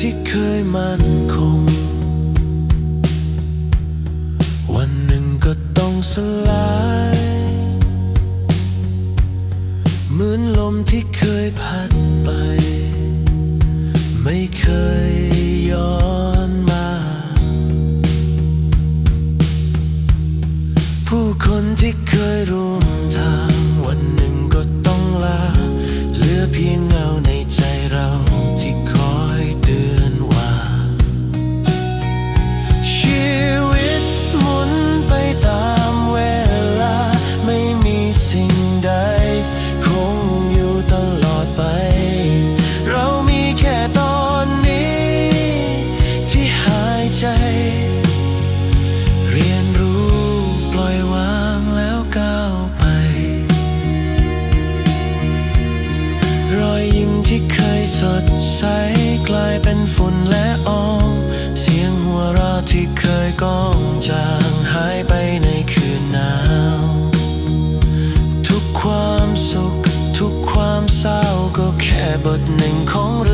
ที่เคยมั่นคง วันหนึ่งก็ต้องสลาย เหมือนลมที่เคยพัดไป ไม่เคยย้อนมา ผู้คนที่เคยร่วม บทหนึ่งของเรื่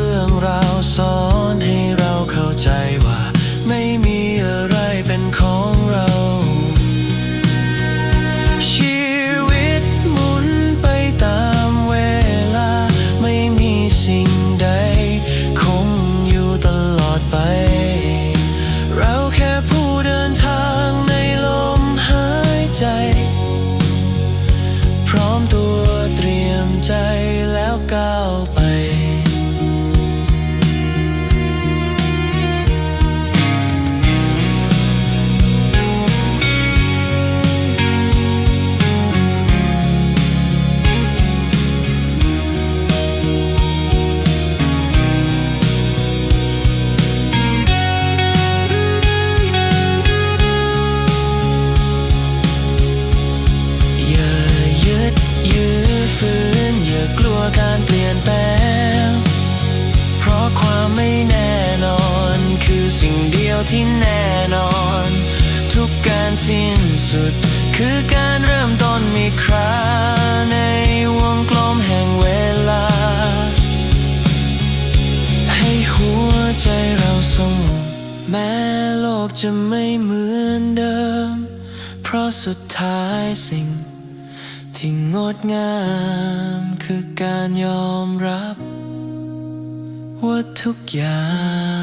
การเปลี่ยนแปลง เพราะความไม่แน่นอน คือสิ่งเดียวที่แน่นอน ทุกการสิ้นสุด คือการเริ่มต้นอีคราในวงกลมแห่งเวลา ให้หัวใจเราสงบแม้โลกจะไม่เหมือนเดิม เพราะสุดท้ายสิ่ง ที่งดงามคือการยอมรับ ว่าทุกอย่าง